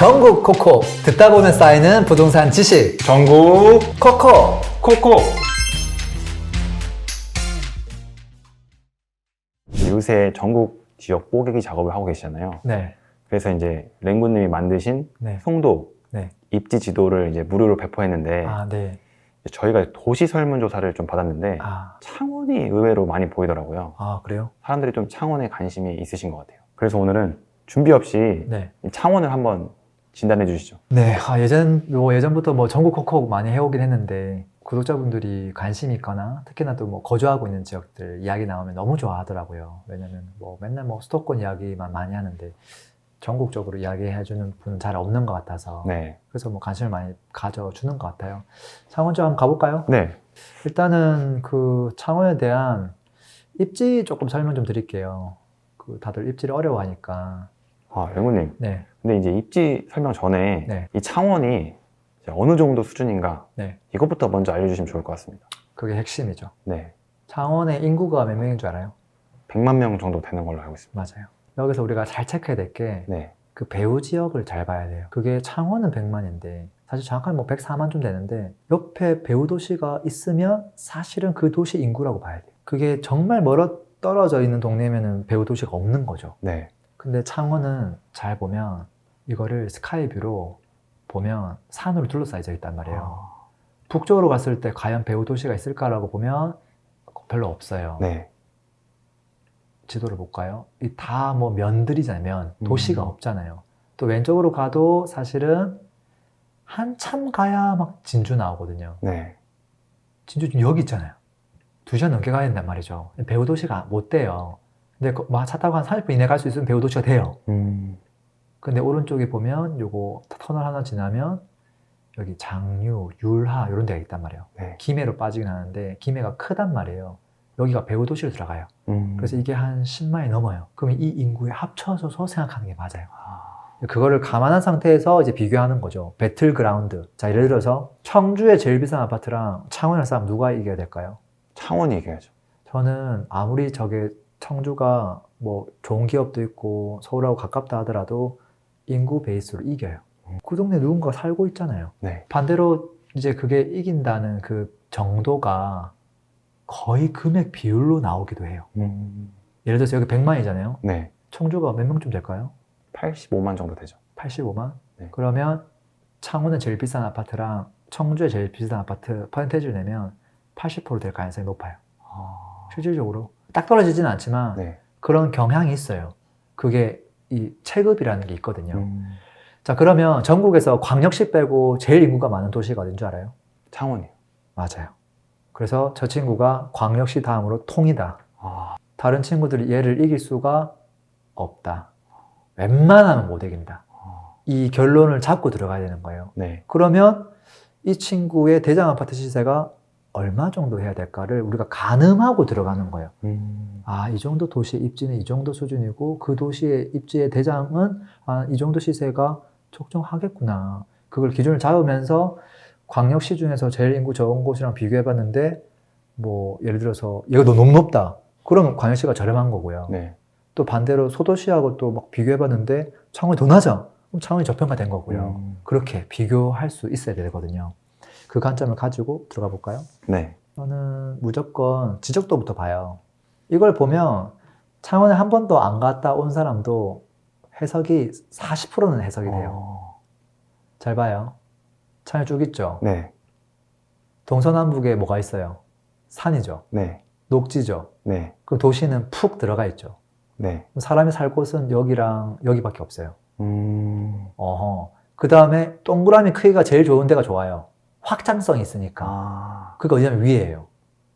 전국 코코 듣다 보면 쌓이는 부동산 지식 전국 코코 코코 요새 전국 지역 뽀개기 작업을 하고 계시잖아요. 네, 그래서 이제 랭구님이 만드신 네, 송도 네. 입지 지도를 이제 무료로 배포했는데 아, 네. 저희가 도시 설문조사를 좀 받았는데 아, 창원이 의외로 많이 보이더라고요. 아 그래요? 사람들이 좀 창원에 관심이 있으신 것 같아요. 그래서 오늘은 준비 없이 네. 이 창원을 한번 진단해 주시죠. 네, 아, 예전, 뭐 예전부터 뭐 전국 코코 많이 해오긴 했는데, 구독자분들이 관심 이 있거나, 특히나 또 뭐 거주하고 있는 지역들 이야기 나오면 너무 좋아하더라고요. 왜냐면 뭐 맨날 뭐 수도권 이야기만 많이 하는데, 전국적으로 이야기해주는 분은 잘 없는 것 같아서, 네. 그래서 뭐 관심을 많이 가져주는 것 같아요. 창원 좀 한번 가볼까요? 네. 일단은 그 창원에 대한 입지 조금 설명 좀 드릴게요. 그 다들 입지를 어려워하니까. 아, 랭구님. 네, 근데 이제 입지 설명 전에 네. 이 창원이 이제 어느 정도 수준인가 네. 이것부터 먼저 알려주시면 좋을 것 같습니다. 그게 핵심이죠. 네. 창원의 인구가 몇 명인 줄 알아요? 100만 명 정도 되는 걸로 알고 있습니다. 맞아요. 여기서 우리가 잘 체크해야 될 게 그 네. 배후 지역을 잘 봐야 돼요. 그게 창원은 100만인데 사실 정확하게 뭐 104만 좀 되는데 옆에 배후 도시가 있으면 사실은 그 도시 인구라고 봐야 돼요. 그게 정말 멀어 떨어져 있는 동네면은 배후 도시가 없는 거죠. 네. 근데 창원은 잘 보면 이거를 스카이뷰로 보면 산으로 둘러싸여져 있단 말이에요. 아, 북쪽으로 갔을 때 과연 배후 도시가 있을까라고 보면 별로 없어요. 네. 지도를 볼까요? 이다뭐 면들이잖아요. 면. 도시가 음. 없잖아요. 또 왼쪽으로 가도 사실은 한참 가야 막 진주 나오거든요. 네. 진주 지금 여기 있잖아요. 두 시간 넘게 가야 된단 말이죠. 배우 도시가 못 돼요. 근데 그 막차 타고 한 30분 이내 갈 수 있으면 배우 도시가 돼요. 음. 근데 오른쪽에 보면 요거 터널 하나 지나면 여기 장유, 율하 이런 데가 있단 말이에요. 네. 김해로 빠지긴 하는데 김해가 크단 말이에요. 여기가 배우 도시로 들어가요. 음. 그래서 이게 한 10만이 넘어요. 그러면 이 인구에 합쳐서 생각하는 게 맞아요. 아, 그거를 감안한 상태에서 이제 비교하는 거죠. 배틀그라운드. 자, 예를 들어서 청주의 제일 비싼 아파트랑 창원을 싸움 누가 이겨야 될까요? 창원이 얘기하죠. 저는 아무리 저게 청주가 뭐 좋은 기업도 있고 서울하고 가깝다 하더라도 인구 베이스로 이겨요. 그 동네 누군가 살고 있잖아요. 네. 반대로 이제 그게 이긴다는 그 정도가 거의 금액 비율로 나오기도 해요. 음. 예를 들어서 여기 100만이잖아요. 네. 청주가 몇 명쯤 될까요? 85만 정도 되죠. 85만? 네. 그러면 창원은 제일 비싼 아파트랑 청주에 제일 비싼 아파트 퍼센테이지를 내면 80%될 가능성이 높아요. 아, 실질적으로. 딱 떨어지진 않지만 네. 그런 경향이 있어요. 그게 이 체급이라는 게 있거든요. 음. 자, 그러면 전국에서 광역시 빼고 제일 인구가 많은 도시가 어딘 줄 알아요? 창원이요. 맞아요. 그래서 저 친구가 광역시 다음으로 통이다. 아, 다른 친구들이 얘를 이길 수가 없다. 웬만하면 못 이긴다. 아, 이 결론을 잡고 들어가야 되는 거예요. 네. 그러면 이 친구의 대장 아파트 시세가 얼마 정도 해야 될까를 우리가 가늠하고 들어가는 거예요. 음. 아, 이 정도 도시의 입지는 이 정도 수준이고 그 도시의 입지의 대장은 아, 이 정도 시세가 적정하겠구나. 그걸 기준을 잡으면서 광역시 중에서 제일 인구 적은 곳이랑 비교해 봤는데 뭐 예를 들어서 얘가 너무 높다. 그러면 광역시가 저렴한 거고요. 네. 또 반대로 소도시하고 또 막 비교해 봤는데 창원이 더 낮아. 그럼 창원이 저평가된 거고요. 음. 그렇게 비교할 수 있어야 되거든요. 그 관점을 가지고 들어가 볼까요? 네. 저는 무조건 지적도부터 봐요. 이걸 보면 창원에 한 번도 안 갔다 온 사람도 해석이 40%는 해석이 돼요. 어, 잘 봐요. 창에 쭉 있죠. 네. 동서남북에 뭐가 있어요? 산이죠. 네. 녹지죠. 네. 그럼 도시는 푹 들어가 있죠. 네. 사람이 살 곳은 여기랑 여기밖에 없어요. 음. 어허. 그 다음에 동그라미 크기가 제일 좋은 데가 좋아요. 확장성이 있으니까. 아. 그게 어디냐면 위에요.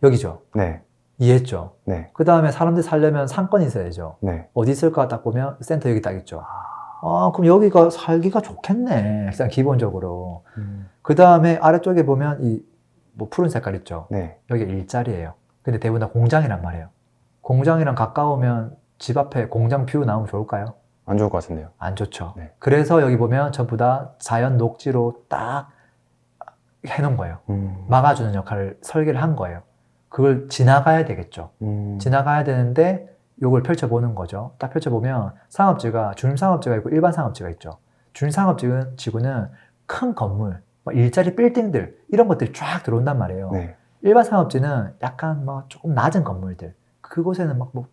여기죠. 네. 이해했죠. 네. 그 다음에 사람들이 살려면 상권이 있어야죠. 네. 어디 있을까 딱 보면 센터 여기 딱 있죠. 아, 그럼 여기가 살기가 좋겠네. 일단 기본적으로. 음. 그 다음에 아래쪽에 보면 이 뭐 푸른 색깔 있죠. 네. 여기 일자리예요. 근데 대부분 다 공장이란 말이에요. 공장이랑 가까우면 집 앞에 공장 뷰 나오면 좋을까요? 안 좋을 것 같은데요. 안 좋죠. 네. 그래서 여기 보면 전부 다 자연 녹지로 딱 해놓은 거예요. 음. 막아주는 역할을 설계를 한 거예요. 그걸 지나가야 되겠죠. 음. 지나가야 되는데 요걸 펼쳐보는 거죠. 딱 펼쳐보면 상업지가 중심상업지가 있고 일반 상업지가 있죠. 준상업지구는 지구는 큰 건물, 뭐 일자리 빌딩들 이런 것들이 쫙 들어온단 말이에요. 네. 일반 상업지는 약간 뭐 조금 낮은 건물들 그곳에는 막 뭐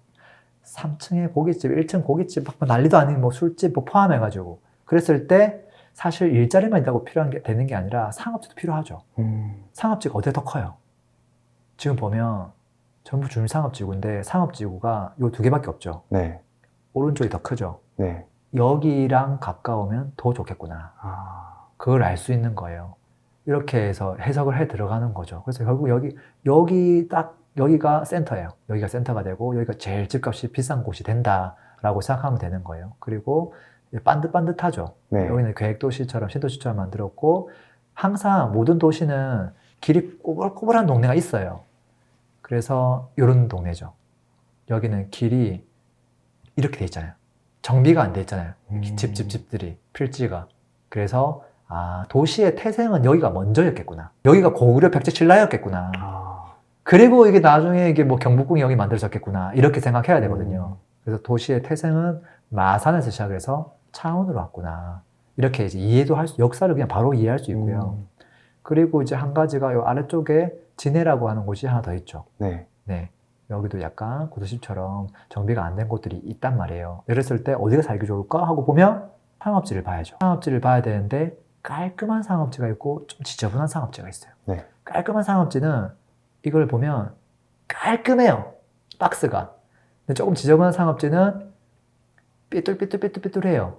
3층에 고깃집, 1층 고깃집 막 난리도 아닌 뭐 술집 뭐 포함해가지고 그랬을 때 사실 일자리만 있다고 필요한 게 되는 게 아니라 상업지도 필요하죠. 음. 상업지가 어디가 더 커요? 지금 보면 전부 준상업지구인데 상업지구가 요 두 개밖에 없죠. 네. 오른쪽이 더 크죠. 네. 여기랑 가까우면 더 좋겠구나. 아. 그걸 알 수 있는 거예요. 이렇게 해서 해석을 해 들어가는 거죠. 그래서 결국 여기, 여기 딱, 여기가 센터예요. 여기가 센터가 되고, 여기가 제일 집값이 비싼 곳이 된다라고 생각하면 되는 거예요. 그리고 반듯반듯하죠. 네. 여기는 계획도시처럼 신도시처럼 만들었고, 항상 모든 도시는 길이 꼬불꼬불한 동네가 있어요. 그래서 이런 동네죠. 여기는 길이 이렇게 돼 있잖아요. 정비가 안 돼 있잖아요. 음. 집, 집, 집들이, 필지가. 그래서, 아, 도시의 태생은 여기가 먼저였겠구나. 여기가 고구려 백제 신라였겠구나. 아. 그리고 이게 나중에 이게 뭐 경복궁이 여기 만들어졌겠구나. 이렇게 생각해야 되거든요. 그래서 도시의 태생은 마산에서 시작해서 창원으로 왔구나. 이렇게 이제 이해도 할 수, 역사를 그냥 바로 이해할 수 있고요. 음. 그리고 이제 한 가지가 요 아래쪽에 진해라고 하는 곳이 하나 더 있죠. 네. 네. 여기도 약간 구도심처럼 정비가 안 된 곳들이 있단 말이에요. 이랬을 때 어디가 살기 좋을까 하고 보면 상업지를 봐야죠. 상업지를 봐야 되는데 깔끔한 상업지가 있고 좀 지저분한 상업지가 있어요. 네. 깔끔한 상업지는 이걸 보면 깔끔해요. 박스가. 근데 조금 지저분한 상업지는 삐뚤삐뚤삐뚤삐뚤해요.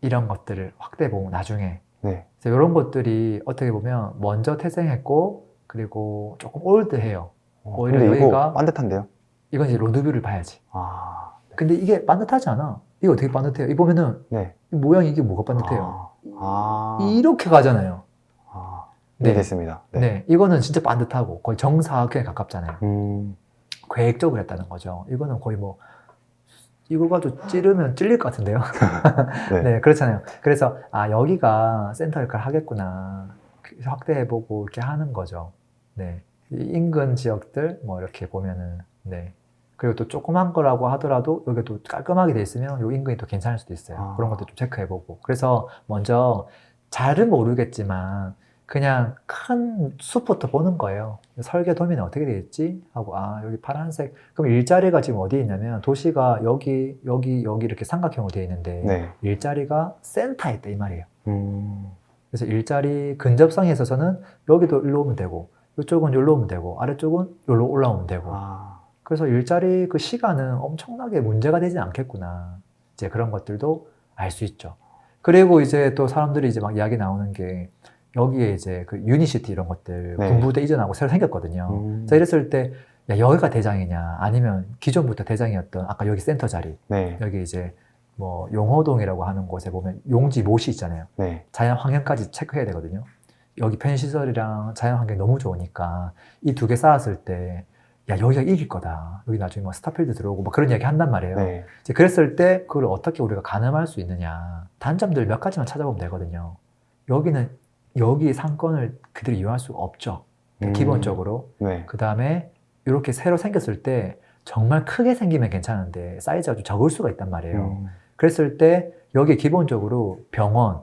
이런 것들을 확대해 보면 나중에 네. 그래서 이런 것들이 어떻게 보면 먼저 태생했고 그리고 조금 올드해요. 어, 오히려 여기가- 반듯한데요? 이건 이제 로드뷰를 봐야지. 아. 근데 이게 반듯하지 않아. 이거 되게 반듯해요. 이 보면은 네. 이 모양이 이게 뭐가 반듯해요. 아. 이렇게 가잖아요. 아. 네. 네. 됐습니다. 네. 이거는 진짜 반듯하고 거의 정사각형에 가깝잖아요. 음. 계획적으로 했다는 거죠. 이거는 거의 뭐 이거 가지고 찌르면 찔릴 것 같은데요. 네. 네, 그렇잖아요. 그래서 아 여기가 센터 역할을 하겠구나 확대해보고 이렇게 하는 거죠. 네, 이 인근 지역들 뭐 이렇게 보면은 네. 그리고 또 조그만 거라고 하더라도 여기 또 깔끔하게 돼 있으면 요 인근이 또 괜찮을 수도 있어요. 아. 그런 것도 좀 체크해보고. 그래서 먼저 잘은 모르겠지만 그냥 큰 숲부터 보는 거예요. 설계 도면이 어떻게 되겠지? 하고 아 여기 파란색 그럼 일자리가 지금 어디에 있냐면 도시가 여기 여기 여기 이렇게 삼각형으로 되어 있는데 네. 일자리가 센터에 있다 이 말이에요. 음. 그래서 일자리 근접성에 있어서는 여기도 일로 오면 되고 이쪽은 여기로 오면 되고 아래쪽은 여기로 올라오면 되고 아. 그래서 일자리 그 시간은 엄청나게 문제가 되지 않겠구나 이제 그런 것들도 알 수 있죠. 그리고 이제 또 사람들이 이제 막 이야기 나오는 게 여기에 이제 그 유니시티 이런 것들 네. 군부대 이전하고 새로 생겼거든요. 음. 자 이랬을 때 야, 여기가 대장이냐 아니면 기존부터 대장이었던 아까 여기 센터 자리 네. 여기 이제 뭐 용호동이라고 하는 곳에 보면 용지 못이 있잖아요. 네. 자연 환경까지 체크해야 되거든요. 여기 편시설이랑 자연 환경이 너무 좋으니까 이 두 개 쌓았을 때, 야, 여기가 이길 거다. 여기 나중에 뭐 스타필드 들어오고 막 그런 이야기 한단 말이에요. 네. 이제 그랬을 때 그걸 어떻게 우리가 가늠할 수 있느냐. 단점들 몇 가지만 찾아보면 되거든요. 여기는 여기 상권을 그대로 이용할 수가 없죠. 음. 기본적으로. 네. 그 다음에 이렇게 새로 생겼을 때 정말 크게 생기면 괜찮은데 사이즈가 좀 적을 수가 있단 말이에요. 음. 그랬을 때 여기 기본적으로 병원,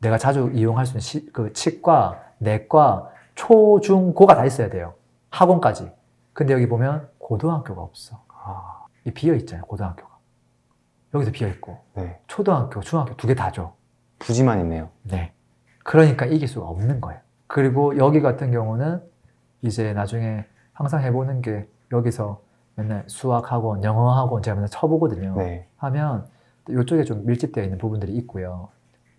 내가 자주 이용할 수 있는 시- 그 치과, 내과, 초, 중, 고가 다 있어야 돼요. 학원까지. 근데 여기 보면 고등학교가 없어. 아. 이 비어 있잖아요, 고등학교가. 여기도 비어 있고 네. 초등학교, 중학교 두 개 다죠. 부지만 있네요. 네. 그러니까 이길 수가 없는 거예요. 그리고 여기 같은 경우는 이제 나중에 항상 해보는 게 여기서 맨날 수학학원, 영어학원 제가 맨날 쳐보거든요. 네. 하면 이쪽에 좀 밀집되어 있는 부분들이 있고요.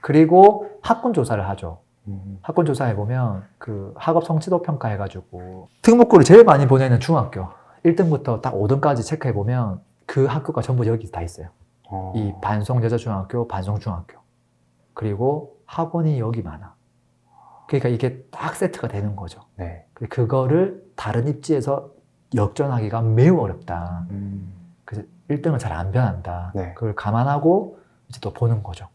그리고 학군 조사를 하죠. 음. 학군 조사해 보면 그 학업 성취도 평가 해가지고 특목고를 제일 많이 보내는 중학교 1등부터 딱 5등까지 체크해 보면 그 학교가 전부 여기 다 있어요. 어. 이 반송 여자 중학교, 반송 중학교. 그리고 학원이 여기 많아. 그러니까 이게 딱 세트가 되는 거죠. 네. 그거를 다른 입지에서 역전하기가 매우 어렵다. 음. 그래서 1등은 잘안 변한다. 네. 그걸 감안하고 이제 또 보는 거죠.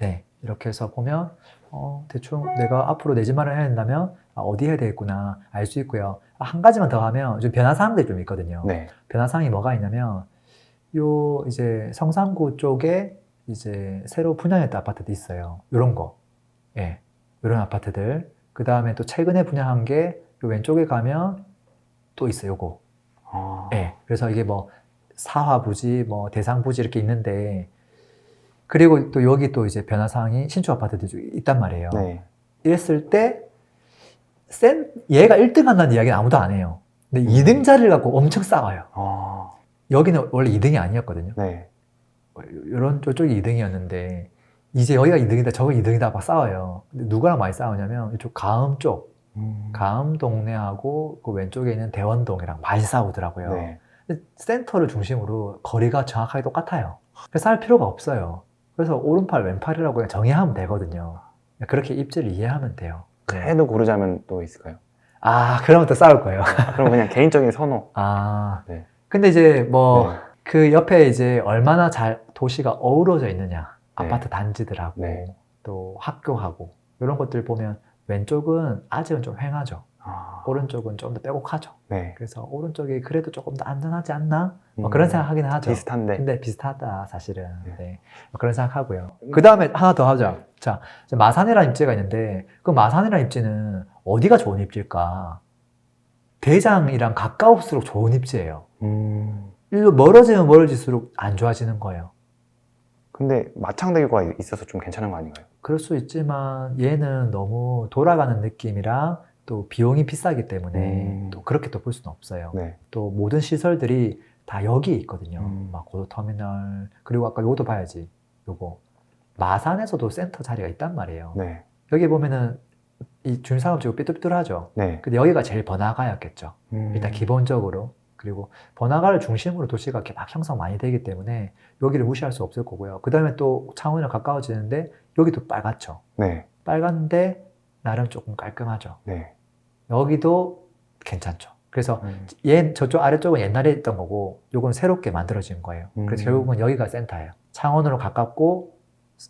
네. 이렇게 해서 보면, 어, 대충 내가 앞으로 내 집마련 해야 된다면, 아, 어디 해야 되겠구나 알 수 있고요. 아, 한 가지만 더 하면, 좀 변화사항들이 좀 있거든요. 네. 변화사항이 뭐가 있냐면, 요 이제 성산구 쪽에 이제 새로 분양했던 아파트도 있어요. 이런 거. 예. 이런 아파트들. 그 다음에 또 최근에 분양한 게 요 왼쪽에 가면 또 있어요. 요거. 아, 예. 그래서 이게 뭐 사화 부지, 뭐 대상 부지 이렇게 있는데 그리고 또 여기 또 이제 변화 사항이 신축 아파트도 좀 있단 말이에요. 네. 이랬을 때 센, 얘가 1등 한다는 이야기는 아무도 안 해요. 근데 음. 2등 자리를 갖고 엄청 싸워요. 아, 여기는 원래 2등이 아니었거든요. 네. 이런 쪽이 2등이었는데 이제 여기가 2등이다 저거 2등이다 막 싸워요. 근데 누구랑 많이 싸우냐면 이쪽 가음 쪽, 음, 가음 동네하고 그 왼쪽에 있는 대원동이랑 많이 싸우더라고요. 네. 센터를 중심으로 거리가 정확하게 똑같아요. 그래서 할 필요가 없어요. 그래서 오른팔 왼팔이라고 그냥 정의하면 되거든요. 그렇게 입지를 이해하면 돼요. 네. 그래도 고르자면 또 있을까요? 아, 그러면 또 싸울 거예요. 아, 그럼 그냥 개인적인 선호. 아, 네. 근데 이제 뭐 네. 그 옆에 이제 얼마나 잘 도시가 어우러져 있느냐. 네. 아파트 단지들하고 네. 또 학교하고 이런 것들 보면 왼쪽은 아직은 좀 휑하죠. 아, 오른쪽은 좀 더 빼곡하죠. 네. 그래서 오른쪽이 그래도 조금 더 안전하지 않나? 뭐 음, 그런 생각하긴 하죠. 비슷한데. 근데 비슷하다 사실은. 네. 네. 뭐 그런 생각하고요. 그 다음에 하나 더 하자. 자, 마산이라는 입지가 있는데 그 마산이라는 입지는 어디가 좋은 입지일까? 대장이랑 가까울수록 좋은 입지예요. 음, 일로 멀어지면 멀어질수록 안 좋아지는 거예요. 근데 마창대교가 있어서 좀 괜찮은 거 아닌가요? 그럴 수 있지만 얘는 너무 돌아가는 느낌이랑 또 비용이 비싸기 때문에 음. 또 그렇게 또 볼 수는 없어요. 네. 또 모든 시설들이 다 여기에 있거든요. 음. 막 고도터미널 그리고 아까 요것도 봐야지. 요거 마산에서도 센터 자리가 있단 말이에요. 네. 여기 보면은 이 준상업지구 삐뚤삐뚤하죠. 네. 근데 여기가 제일 번화가였겠죠. 음, 일단 기본적으로 그리고 번화가를 중심으로 도시가 이렇게 막 형성 많이 되기 때문에 여기를 무시할 수 없을 거고요. 그 다음에 또 창원이랑 가까워지는데 여기도 빨갛죠. 네. 빨간데 나름 조금 깔끔하죠. 네. 여기도 괜찮죠. 그래서 음, 얘 저쪽 아래쪽은 옛날에 있던 거고 요건 새롭게 만들어진 거예요. 그래서 음. 결국은 여기가 센터예요. 창원으로 가깝고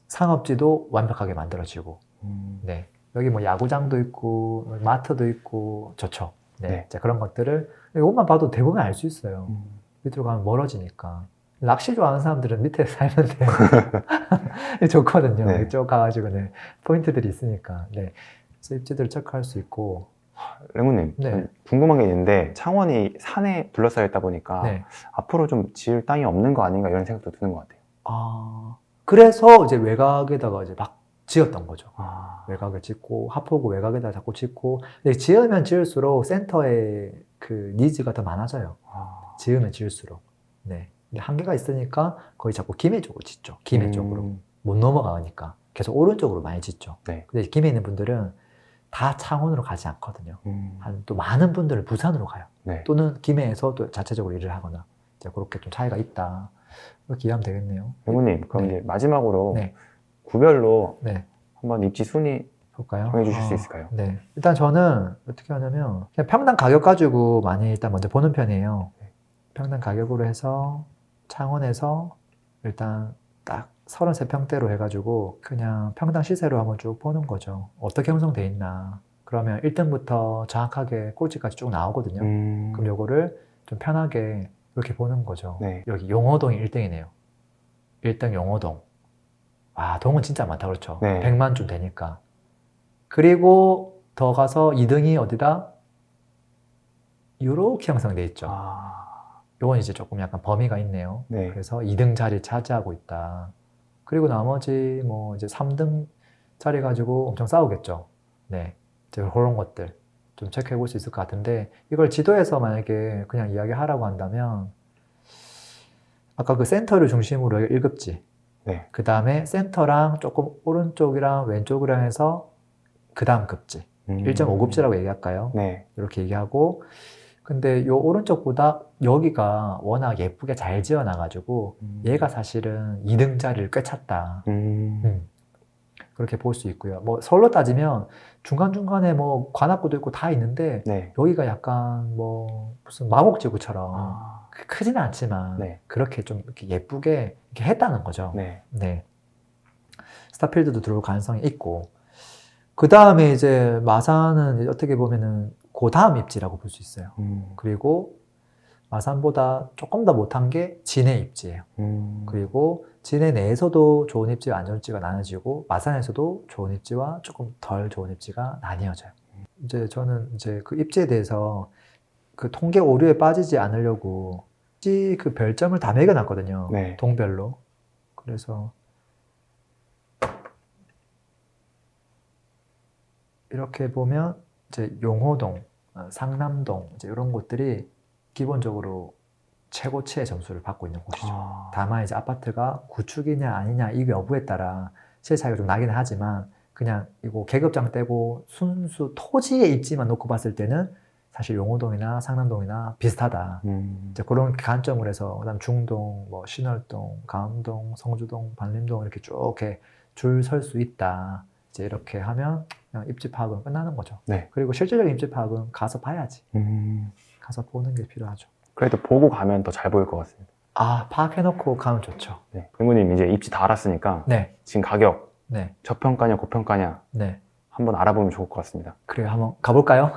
상업지도 완벽하게 만들어지고 음, 네. 여기 뭐 야구장도 있고 마트도 있고 좋죠. 네. 네. 자, 그런 것들을 이것만 봐도 대부분 알 수 있어요. 음. 밑으로 가면 멀어지니까. 낚시 좋아하는 사람들은 밑에 살면 돼요. 좋거든요. 네. 이쪽 가가지고 네. 포인트들이 있으니까. 네. 그래서 입지들 체크할 수 있고. 레몬님, 네. 전 궁금한 게 있는데 창원이 산에 둘러싸여 있다 보니까 네. 앞으로 좀 지을 땅이 없는 거 아닌가 이런 생각도 드는 것 같아요. 아, 그래서 이제 외곽에다가 이제 막 지었던 거죠. 아, 외곽을 짓고 하포구 외곽에다 자꾸 짓고 근데 지으면 지을수록 센터에 그 니즈가 더 많아져요. 아, 지으면 지을수록. 네. 한계가 있으니까 거의 자꾸 김해 쪽으로 짓죠. 김해 음, 쪽으로. 못 넘어가니까. 계속 오른쪽으로 많이 짓죠. 네. 근데 김해 있는 분들은 다 창원으로 가지 않거든요. 음, 한또 많은 분들은 부산으로 가요. 네. 또는 김해에서 또 자체적으로 일을 하거나. 이제 그렇게 좀 차이가 있다. 이해하면 되겠네요. 레몬님, 그럼 네. 이제 마지막으로 네. 구별로 네. 한번 입지 순위 볼까요? 정해 주실 수 어, 있을까요? 네. 일단 저는 어떻게 하냐면 그냥 평당 가격 가지고 많이 일단 먼저 보는 편이에요. 평당 가격으로 해서 창원에서 일단 딱 33평대로 해가지고 그냥 평당 시세로 한번 쭉 보는 거죠. 어떻게 형성돼 있나. 그러면 1등부터 정확하게 꼴찌까지 쭉 나오거든요. 음, 그럼 요거를 좀 편하게 이렇게 보는 거죠. 네. 여기 용호동이 1등이네요. 1등 용호동. 아, 동은 진짜 많다. 그렇죠. 네. 100만 좀 되니까. 그리고 더 가서 2등이 어디다? 요렇게 형성돼 있죠. 아, 요건 이제 조금 약간 범위가 있네요. 네. 그래서 2등 자리 차지하고 있다. 그리고 나머지 뭐 이제 3등 자리 가지고 엄청 싸우겠죠. 네. 이제 그런 것들 좀 체크해 볼 수 있을 것 같은데 이걸 지도에서 만약에 그냥 이야기하라고 한다면 아까 그 센터를 중심으로 1급지 네. 그 다음에 센터랑 조금 오른쪽이랑 왼쪽이랑 해서 그 다음 급지 음, 1.5급지라고 얘기할까요? 네. 이렇게 얘기하고 근데 요 오른쪽보다 여기가 워낙 예쁘게 잘 지어놔가지고 음, 얘가 사실은 2등 자리를 꿰찼다. 음, 음. 그렇게 볼 수 있고요. 뭐 서울로 따지면 중간중간에 뭐 관악구도 있고 다 있는데 네. 여기가 약간 뭐 무슨 마곡지구처럼 아, 크- 크지는 않지만 네. 그렇게 좀 이렇게 예쁘게 이렇게 했다는 거죠. 네. 네. 스타필드도 들어올 가능성이 있고 그 다음에 이제 마산은 어떻게 보면은 그 다음 입지라고 볼 수 있어요. 음, 그리고 마산보다 조금 더 못한 게 진해 입지예요. 음. 그리고 진해 내에서도 좋은 입지와 안 좋은 입지가 나눠지고 마산에서도 좋은 입지와 조금 덜 좋은 입지가 나뉘어져요. 이제 저는 이제 그 입지에 대해서 그 통계 오류에 빠지지 않으려고 그 별점을 다 매겨놨거든요. 네. 동별로. 그래서 이렇게 보면 이제 용호동, 어, 상남동 이제 이런 곳들이 기본적으로 최고치의 점수를 받고 있는 곳이죠. 아. 다만 이제 아파트가 구축이냐 아니냐 이 여부에 따라 실 차이가 좀 나기는 하지만 그냥 이거 계급장 떼고 순수 토지의 입지만 놓고 봤을 때는 사실 용호동이나 상남동이나 비슷하다. 음. 이제 그런 관점을 해서 그다음 중동, 뭐 신월동, 가암동, 성주동, 반림동 이렇게 쭉 이렇게 줄 설 수 있다. 이제 이렇게 하면 그냥 입지 파악은 끝나는 거죠. 네. 그리고 실질적인 입지 파악은 가서 봐야지. 음. 가서 보는 게 필요하죠. 그래도 보고 가면 더 잘 보일 것 같습니다. 아 파악해놓고 가면 좋죠. 네. 빙구님 이제 입지 다 알았으니까 네, 지금 가격 네, 저평가냐 고평가냐 네. 한번 알아보면 좋을 것 같습니다. 그래요. 한번 가볼까요?